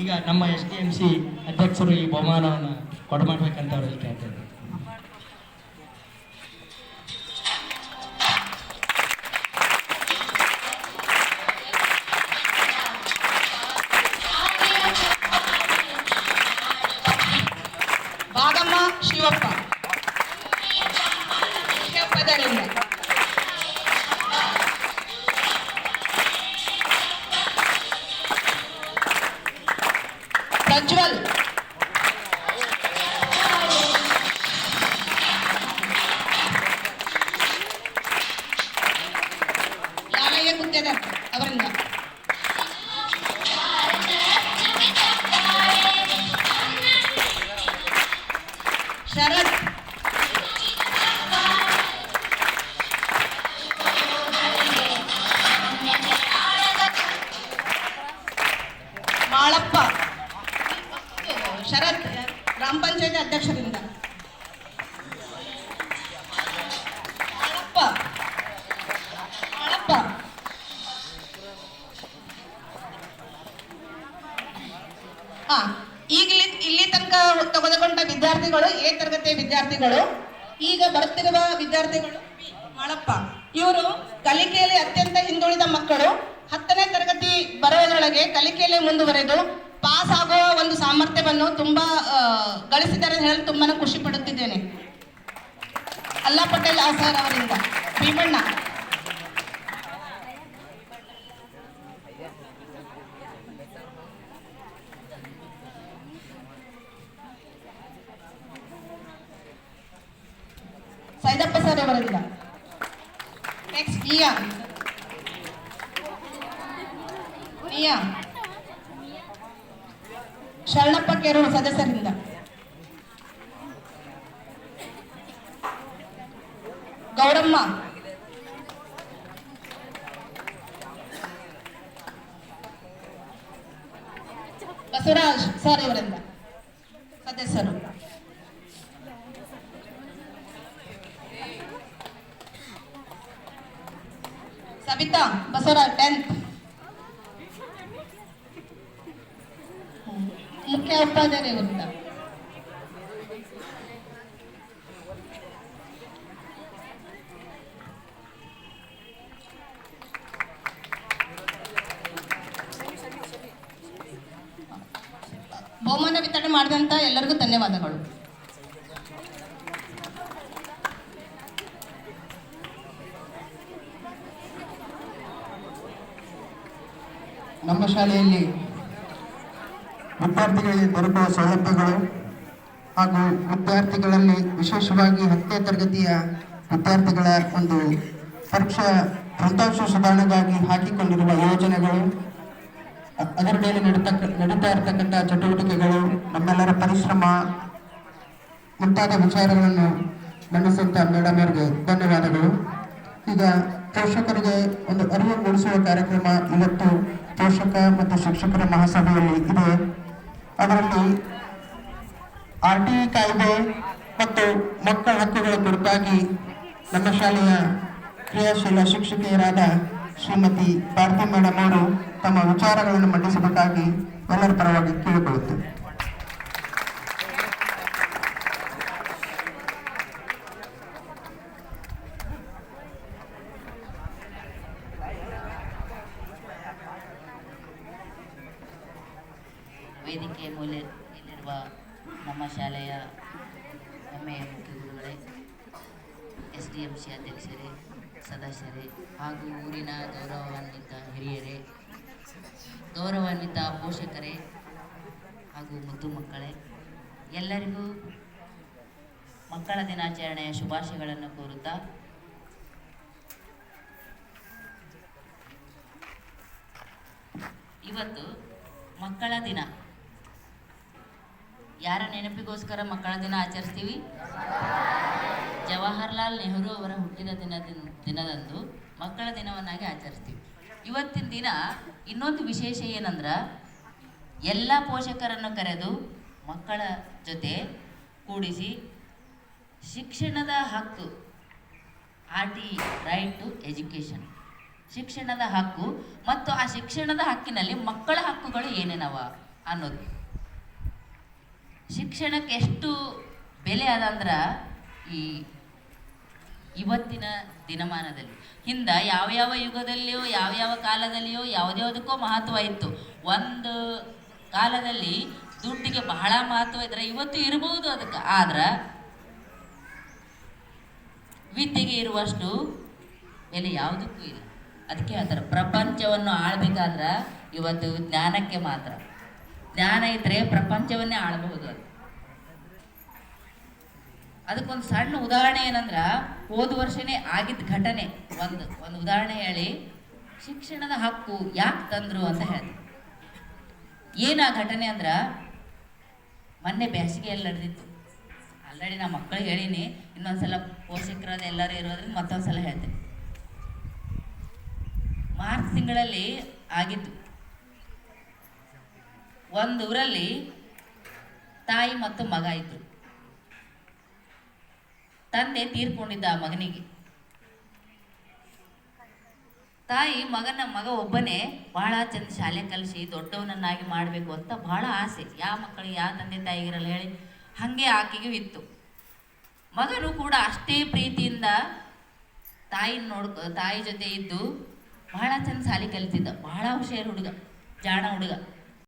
ಈಗ ನಮ್ಮ S D M C ಅಧ್ಯಕ್ಷರು ಈ ಬಹುಮಾನವನ್ನು ಕೊಡಮಾಡ್ಬೇಕಂತ ಅವರಲ್ಲಿ ಕೇಳ್ತೇನೆ ಭಾಗಮ್ಮ ಶಿವಪ್ಪ. ప్రజ్వల్ ಅಧ್ಯಕ್ಷರಿಂದ. ಈಗ ಇಲ್ಲಿ ತನಕ ತೆಗೆದುಕೊಂಡ ವಿದ್ಯಾರ್ಥಿಗಳು, ಎ ತರಗತಿಯ ವಿದ್ಯಾರ್ಥಿಗಳು, ಈಗ ಬರುತ್ತಿರುವ ವಿದ್ಯಾರ್ಥಿಗಳು ಮಾಳಪ್ಪ ಇವರು ಕಲಿಕೆಯಲ್ಲಿ ಅತ್ಯಂತ ಹಿಂದುಳಿದ ಮಕ್ಕಳು. ಹತ್ತನೇ ತರಗತಿ ಬರೋದ್ರೊಳಗೆ ಕಲಿಕೆಯಲ್ಲಿ ಮುಂದುವರೆದು ಪಾಸ್ ಒಂದು ಸಾಮರ್ಥ್ಯವನ್ನು ತುಂಬಾ ಗಳಿಸಿದ್ದಾರೆ ಹೇಳಿ ತುಂಬಾನೇ ಖುಷಿ ಪಡುತ್ತಿದ್ದೇನೆ. ಅಲ್ಲಾ ಪಟೇಲ್ ಆಸಾರ್ ಅವರಿಂದ. ಭೀಮಣ್ಣ. ಸೈದಪ್ಪ ಸರ್ ಅವರಿಂದ. ಶರಣಪ್ಪ ಕೆರೂರು ಸದಸ್ಯರಿಂದ. ಗೌರಮ್ಮ. ಬಸವರಾಜ್ ಸರ್ ಇವರಿಂದ. ಸದಸ್ಯರು. ಸವಿತಾ ಬಸವರಾಜ್ ಟೆಂತ್ ಉಪಾಧ್ಯಾಯ ಇವರಿಂದ ಬಹುಮಾನ ವಿತರಣೆ ಮಾಡಿದಂತ ಎಲ್ಲರಿಗೂ ಧನ್ಯವಾದಗಳು. ನಮ್ಮ ಶಾಲೆಯಲ್ಲಿ ವಿದ್ಯಾರ್ಥಿಗಳಿಗೆ ದೊರಕುವ ಸೌಲಭ್ಯಗಳು ಹಾಗೂ ವಿದ್ಯಾರ್ಥಿಗಳಲ್ಲಿ ವಿಶೇಷವಾಗಿ ಹತ್ತನೇ ತರಗತಿಯ ವಿದ್ಯಾರ್ಥಿಗಳ ಒಂದು ಪರೀಕ್ಷಾ ಫಲಿತಾಂಶ ಸುಧಾರಣೆಗಾಗಿ ಹಾಕಿಕೊಂಡಿರುವ ಯೋಜನೆಗಳು, ಅದರ ಮೇಲೆ ನಡೀತಕ್ಕ, ನಡೀತಾ ಇರತಕ್ಕಂಥ ಚಟುವಟಿಕೆಗಳು, ನಮ್ಮೆಲ್ಲರ ಪರಿಶ್ರಮ ಮುಂತಾದ ವಿಚಾರಗಳನ್ನು ಮಂಡಿಸಿದಂಥ ಮೇಡಮ್ ಅವರಿಗೆ ಧನ್ಯವಾದಗಳು. ಈಗ ಪೋಷಕರಿಗೆ ಒಂದು ಅರಿವು ಮೂಡಿಸುವ ಕಾರ್ಯಕ್ರಮ ಇವತ್ತು ಪೋಷಕ ಮತ್ತು ಶಿಕ್ಷಕರ ಮಹಾಸಭೆಯಲ್ಲಿ ಇದೆ. ಅದರಲ್ಲಿ ಆರ್ ಟಿ ಕಾಯ್ದೆ ಮತ್ತು ಮಕ್ಕಳ ಹಕ್ಕುಗಳ ಕುರಿತಾಗಿ ನಮ್ಮ ಶಾಲೆಯ ಕ್ರಿಯಾಶೀಲ ಶಿಕ್ಷಕಿಯರಾದ ಶ್ರೀಮತಿ ಭಾರತಿ ಮೇಡಮ್ ಅವರು ತಮ್ಮ ವಿಚಾರಗಳನ್ನು ಮಂಡಿಸಬೇಕಾಗಿ ಎಲ್ಲರ ಪರವಾಗಿ ಕೇಳಿಕೊಳ್ಳುತ್ತೇವೆ ವೇದಿಕೆಯ ಮೂಲೆ ಇಲ್ಲಿರುವ ನಮ್ಮ ಶಾಲೆಯ ಹೆಮ್ಮೆಯ ಮುಖ್ಯ ಗುರುಗಳೇ ಎಸ್ ಡಿ ಎಂ ಸಿ ಅಧ್ಯಕ್ಷರೇ, ಸದಸ್ಯರೇ ಹಾಗೂ ಊರಿನ ಗೌರವಾನ್ವಿತ ಹಿರಿಯರೇ, ಗೌರವಾನ್ವಿತ ಪೋಷಕರೇ ಹಾಗೂ ಮುದ್ದು ಮಕ್ಕಳೇ, ಎಲ್ಲರಿಗೂ ಮಕ್ಕಳ ದಿನಾಚರಣೆಯ ಶುಭಾಶಯಗಳನ್ನು ಕೋರುತ್ತಾ ಇವತ್ತು ಮಕ್ಕಳ ದಿನ. ಯಾರ ನೆನಪಿಗೋಸ್ಕರ ಮಕ್ಕಳ ದಿನ ಆಚರಿಸ್ತೀವಿ? ಜವಾಹರ್ಲಾಲ್ ನೆಹರು ಅವರ ಹುಟ್ಟಿದ ದಿನ ದಿನದಂದು ಮಕ್ಕಳ ದಿನವನ್ನಾಗಿ ಆಚರಿಸ್ತೀವಿ. ಇವತ್ತಿನ ದಿನ ಇನ್ನೊಂದು ವಿಶೇಷ ಏನಂದ್ರೆ, ಎಲ್ಲ ಪೋಷಕರನ್ನು ಕರೆದು ಮಕ್ಕಳ ಜೊತೆ ಕೂಡಿಸಿ ಶಿಕ್ಷಣದ ಹಕ್ಕು R T right to education. ಶಿಕ್ಷಣದ ಹಕ್ಕು ಮತ್ತು ಆ ಶಿಕ್ಷಣದ ಹಕ್ಕಿನಲ್ಲಿ ಮಕ್ಕಳ ಹಕ್ಕುಗಳು ಏನೇನವ ಅನ್ನೋದು. ಶಿಕ್ಷಣಕ್ಕೆ ಎಷ್ಟು ಬೆಲೆ ಅದಂದ್ರೆ ಈ ಇವತ್ತಿನ ದಿನಮಾನದಲ್ಲಿ. ಹಿಂದ ಯಾವ ಯಾವ ಯುಗದಲ್ಲಿಯೋ, ಯಾವ ಯಾವ ಕಾಲದಲ್ಲಿಯೋ, ಯಾವುದ್ಯಾವುದಕ್ಕೋ ಮಹತ್ವ ಇತ್ತು. ಒಂದು ಕಾಲದಲ್ಲಿ ದುಡ್ಡಿಗೆ ಬಹಳ ಮಹತ್ವ ಇದ್ರೆ ಇವತ್ತು ಇರಬಹುದು ಅದಕ್ಕೆ. ಆದ್ರೆ ವಿದ್ಯೆಗೆ ಇರುವಷ್ಟು ಬೆಲೆ ಯಾವುದಕ್ಕೂ ಇಲ್ಲ. ಅದಕ್ಕೆ ಅದರ ಪ್ರಪಂಚವನ್ನು ಆಳ್ಬೇಕಾದ್ರೆ ಇವತ್ತು ಜ್ಞಾನಕ್ಕೆ ಮಾತ್ರ. ಜ್ಞಾನ ಇದ್ರೆ ಪ್ರಪಂಚವನ್ನೇ ಆಳಬಹುದು ಅದು. ಅದಕ್ಕೊಂದು ಸಣ್ಣ ಉದಾಹರಣೆ ಏನಂದ್ರ, ಹೋದ ವರ್ಷನೇ ಆಗಿದ್ದ ಘಟನೆ ಒಂದು. ಒಂದು ಉದಾಹರಣೆ ಹೇಳಿ, ಶಿಕ್ಷಣದ ಹಕ್ಕು ಯಾಕೆ ತಂದ್ರು ಅಂತ ಹೇಳಿ ಏನ ಘಟನೆ ಅಂದ್ರ, ಮೊನ್ನೆ ಬೇಸಿಗೆಯಲ್ಲಿ ನಡೆದಿತ್ತು. ಆಲ್ರೆಡಿ ನಾ ಮಕ್ಕಳಿಗೆ ಹೇಳೀನಿ, ಇನ್ನೊಂದ್ಸಲ ಪೋಷಕರದ ಎಲ್ಲರೂ ಇರೋದ್ರಿಂದ ಮತ್ತೊಂದ್ಸಲ ಹೇಳ್ತೇನೆ ಮಾರ್ಚ್ ತಿಂಗಳಲ್ಲಿ ಆಗಿತ್ತು ಒಂದು ಊರಲ್ಲಿ ತಾಯಿ ಮತ್ತು ಮಗ ಇದ್ರು. ತಂದೆ ತೀರ್ಕೊಂಡಿದ್ದ ಆ ಮಗನಿಗೆ. ತಾಯಿ ಮಗನ ಮಗ ಒಬ್ಬನೇ ಬಹಳ ಚಂದ ಶಾಲೆ ಕಲಿಸಿ ದೊಡ್ಡವನನ್ನಾಗಿ ಮಾಡಬೇಕು ಅಂತ ಬಹಳ ಆಸೆ. ಯಾವ ಮಕ್ಕಳಿಗೆ ಯಾವ ತಂದೆ ತಾಯಿಗಿರಲ್ಲ ಹೇಳಿ ಹಾಗೆ ಆಕೆಗೂ ಇತ್ತು. ಮಗನು ಕೂಡ ಅಷ್ಟೇ ಪ್ರೀತಿಯಿಂದ ತಾಯಿ ನೋಡ್ಕೊ ತಾಯಿ ಜೊತೆ ಇದ್ದು ಬಹಳ ಚಂದ ಶಾಲೆ ಕಲಿತಿದ್ದ. ಬಹಳ ಹುಷಾರು ಹುಡುಗ, ಜಾಣ ಹುಡುಗ.